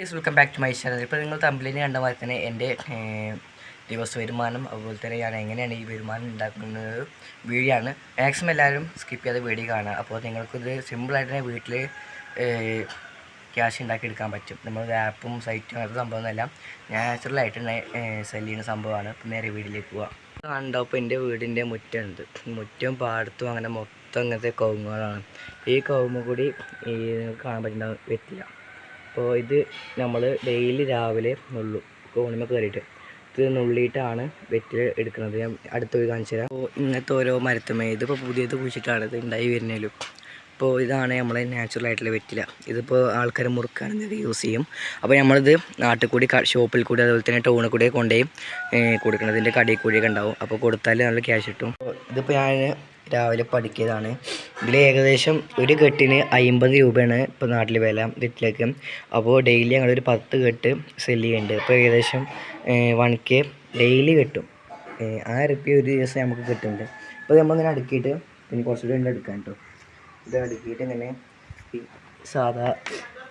Yes welcome back to my channel ഇപ്പോൾ നിങ്ങൾ തമ്പിലിന് കണ്ട മാതിരി തന്നെ എന്റെ ദിവസ വരുമാനം അതുപോലെ തന്നെ ഞാൻ എങ്ങനെയാണ് ഈ വരുമാനം ഉണ്ടാക്കുന്നത് വീഡിയോ ആണ് മാക്സിമം എല്ലാവരും സ്കിപ്പ് ചെയ്യാതെ വീഡിയോ കാണുക. അപ്പോൾ നിങ്ങൾക്കിത് സിമ്പിളായിട്ട് തന്നെ വീട്ടിൽ ക്യാഷ് ഉണ്ടാക്കിയെടുക്കാൻ പറ്റും. നമ്മൾ ആപ്പും സൈറ്റും അങ്ങനത്തെ സംഭവമൊന്നുമല്ല നാച്ചുറലായിട്ട് തന്നെ സെൽ ചെയ്യുന്ന സംഭവമാണ്. നേരെ വീട്ടിലേക്ക് പോവാം. കണ്ടോ ഇപ്പോൾ എന്റെ വീടിന്റെ മുറ്റമുണ്ട്. മുറ്റവും പാടത്തും അങ്ങനെ മൊത്തം ഇങ്ങനത്തെ കൗമുകളാണ് ഈ കൗമ കൂടി ഈ കാണാൻ പറ്റുന്ന പറ്റില്ല അപ്പോൾ ഇത് നമ്മൾ ഡെയിലി രാവിലെ നുള്ളു. കോണിമ കയറിയിട്ട് ഇത് നുള്ളിയിട്ടാണ് വെറ്റിൽ എടുക്കുന്നത് ഞാൻ അടുത്ത പോയി കാണിച്ചു തരാം. അപ്പോൾ ഇങ്ങനത്തെ ഓരോ മരത്തുമേ ഇതിപ്പോൾ പുതിയത് കുഴിച്ചിട്ടാണ് ഇത് ഉണ്ടായി വരുന്നതിലും അപ്പോൾ ഇതാണ് നമ്മളെ നാച്ചുറൽ ആയിട്ടുള്ള വെറ്റില. ഇതിപ്പോൾ ആൾക്കാർ മുറുക്കാൻ ഇത് യൂസ് ചെയ്യും. അപ്പോൾ നമ്മളിത് നാട്ടിൽ കൂടി ഷോപ്പിൽ കൂടി അതുപോലെ തന്നെ ടൗണിൽ കൂടി കൊണ്ടുപോയി കൊടുക്കണം ഇതിന്റെ കടയിൽ കൂടിയൊക്കെ ഉണ്ടാവും അപ്പോൾ കൊടുത്താൽ നല്ല ക്യാഷ് കിട്ടും. ഇതിപ്പോൾ ഞാൻ രാവിലെ പഠിക്കിയതാണ്. ഇതിൽ ഏകദേശം ഒരു കെട്ടിന് അമ്പത് രൂപയാണ് ഇപ്പോൾ നാട്ടിൽ വില വീട്ടിലേക്ക്. അപ്പോൾ ഡെയിലി ഞങ്ങളൊരു പത്ത് കെട്ട് സെൽ ചെയ്യുന്നുണ്ട് അപ്പോൾ ഏകദേശം വൺ കെ ഡെയിലി കിട്ടും. ആ റുപ്യ ഒരു ദിവസം നമുക്ക് കിട്ടുന്നുണ്ട്. അപ്പോൾ നമ്മളിങ്ങനെ അടുക്കിയിട്ട് പിന്നെ കുറച്ചുകൂടി ഉണ്ട് എടുക്കാൻ കേട്ടോ ഇത് അടുക്കിയിട്ട് ഇങ്ങനെ ഈ സാധാ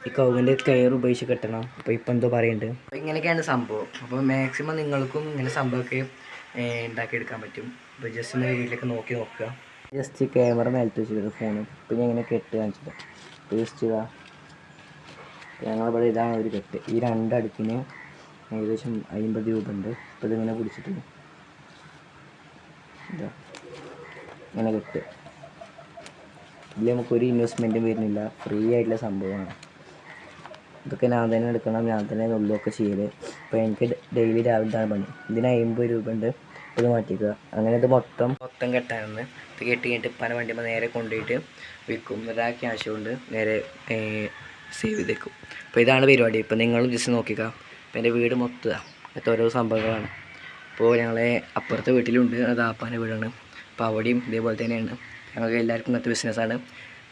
ഈ കൗവിന്റെ കെയർ ഉപയോഗിച്ച് കെട്ടണം. അപ്പോൾ ഇപ്പം എന്തോ പറയുന്നുണ്ട് അപ്പോൾ ഇങ്ങനെയൊക്കെയാണ് സംഭവം. അപ്പോൾ മാക്സിമം നിങ്ങൾക്കും ഇങ്ങനെ സംഭവമൊക്കെ ഉണ്ടാക്കിയെടുക്കാൻ പറ്റും. അപ്പോൾ ജസ്റ്റ് ഒന്ന് വീട്ടിലേക്ക് നോക്കി നോക്കുക. ജസ്റ്റ് ക്യാമറ മേലത്ത് വെച്ചിട്ട് ഫോൺ ഇപ്പം ഞാൻ ഇങ്ങനെ കെട്ട് കാണിച്ചിട്ട്. ജസ്റ്റ് ഇതാ ഞങ്ങളിവിടെ ഇതാണ് ഒരു കെട്ട്. ഈ രണ്ട് അടുക്കിന് ഏകദേശം അമ്പത് രൂപ ഉണ്ട്. അപ്പോൾ ഇതിങ്ങനെ പിടിച്ചിട്ട് ഇതാ. ഇങ്ങനെ കെട്ട്. ഇതിൽ നമുക്കൊരു ഇൻവെസ്റ്റ്മെന്റും വരുന്നില്ല. ഫ്രീ ആയിട്ടുള്ള സംഭവമാണ്. ഇതൊക്കെ ഞാൻ തന്നെ എടുക്കണം. ഞാൻ തന്നെ നുള്ളൊക്കെ ചെയ്യൽ അപ്പോൾ എനിക്ക് ഡെയിലി രാവിലത്താണ് പണി. ഇതിന് അമ്പത് രൂപ ഉണ്ട്. ഇത് മാറ്റിക്കുക. അങ്ങനെ ഇത് മൊത്തം മൊത്തം കെട്ടായിരുന്നു. ഇത് കെട്ടി കഴിഞ്ഞിട്ട് പല വണ്ടിയുമ്പോൾ നേരെ കൊണ്ടുപോയിട്ട് വിൽക്കും എന്നിട്ട് ക്യാഷ് കൊണ്ട് നേരെ സേവ് ചെയ്തേക്കും അപ്പോൾ ഇതാണ് പരിപാടി. ഇപ്പോൾ നിങ്ങളും ജസ്റ്റ് നോക്കിക്ക. അപ്പോൾ എന്റെ വീട് മൊത്തം അങ്ങനത്തെ ഓരോ സംഭവങ്ങളാണ്. അപ്പോൾ ഞങ്ങളെ അപ്പുറത്തെ വീട്ടിലുണ്ട്. അത് ആപ്പാന്റെ വീടാണ്. അപ്പോൾ അവിടെയും ഇതേപോലെ തന്നെയാണ്. ഞങ്ങൾക്ക് എല്ലാവർക്കും ഇങ്ങനത്തെ ബിസിനസ്സാണ്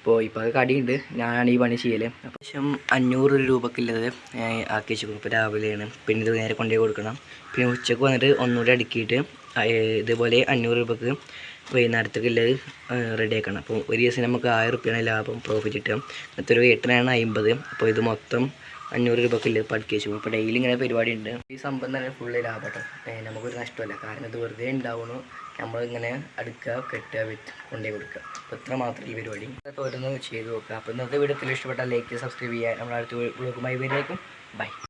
അപ്പോൾ ഇപ്പോൾ അത് കടിയുണ്ട്. ഞാനാണ് ഈ പണി ചെയ്യൽ അത്യാവശ്യം അഞ്ഞൂറ് രൂപക്കുള്ളത് ആക്കി വെച്ചു ഇപ്പോൾ രാവിലെയാണ്. പിന്നെ ഇത് നേരെ കൊണ്ടുപോയി കൊടുക്കണം. പിന്നെ ഉച്ചയ്ക്ക് വന്നിട്ട് ഒന്നുകൂടി അടുക്കിയിട്ട് ഇതുപോലെ അഞ്ഞൂറ് രൂപക്ക് വൈകുന്നേരത്തേക്കുള്ളത് റെഡി ആക്കണം അപ്പോൾ ഒരു ദിവസം നമുക്ക് ആയിരം റുപ്യാണ് ലാഭം പ്രോഫിറ്റ് കിട്ടുക. ഒരു എട്ടിനാണ് അമ്പത് അപ്പോൾ ഇത് മൊത്തം അഞ്ഞൂറ് രൂപക്കുള്ള പഠിക്കുക വെച്ചു ഇപ്പോൾ ഡെയിലി ഇങ്ങനെ പരിപാടി ഉണ്ട് ഈ സംഭവം തന്നെ ഫുള്ള് ലാഭം കേട്ടോ നമുക്കൊരു നഷ്ടമല്ല. കാരണം ഇത് വെറുതെ ഉണ്ടാവുന്നു. നമ്മളിങ്ങനെ അടുക്കുക കെട്ടുക വിറ്റ് കൊണ്ടേ കൊടുക്കുക. അപ്പോൾ ഇത്ര മാത്രം ഈ പരിപാടി. ഓരോന്ന് ചെയ്ത് നോക്കുക. അപ്പോൾ ഇന്നത്തെ വീഡിയോ ഇഷ്ടപ്പെട്ടാൽ ലൈക്ക് സബ്സ്ക്രൈബ് ചെയ്യുക. നമ്മുടെ അടുത്ത ബ്ലോഗുമായി വരുന്നേക്കും ബൈ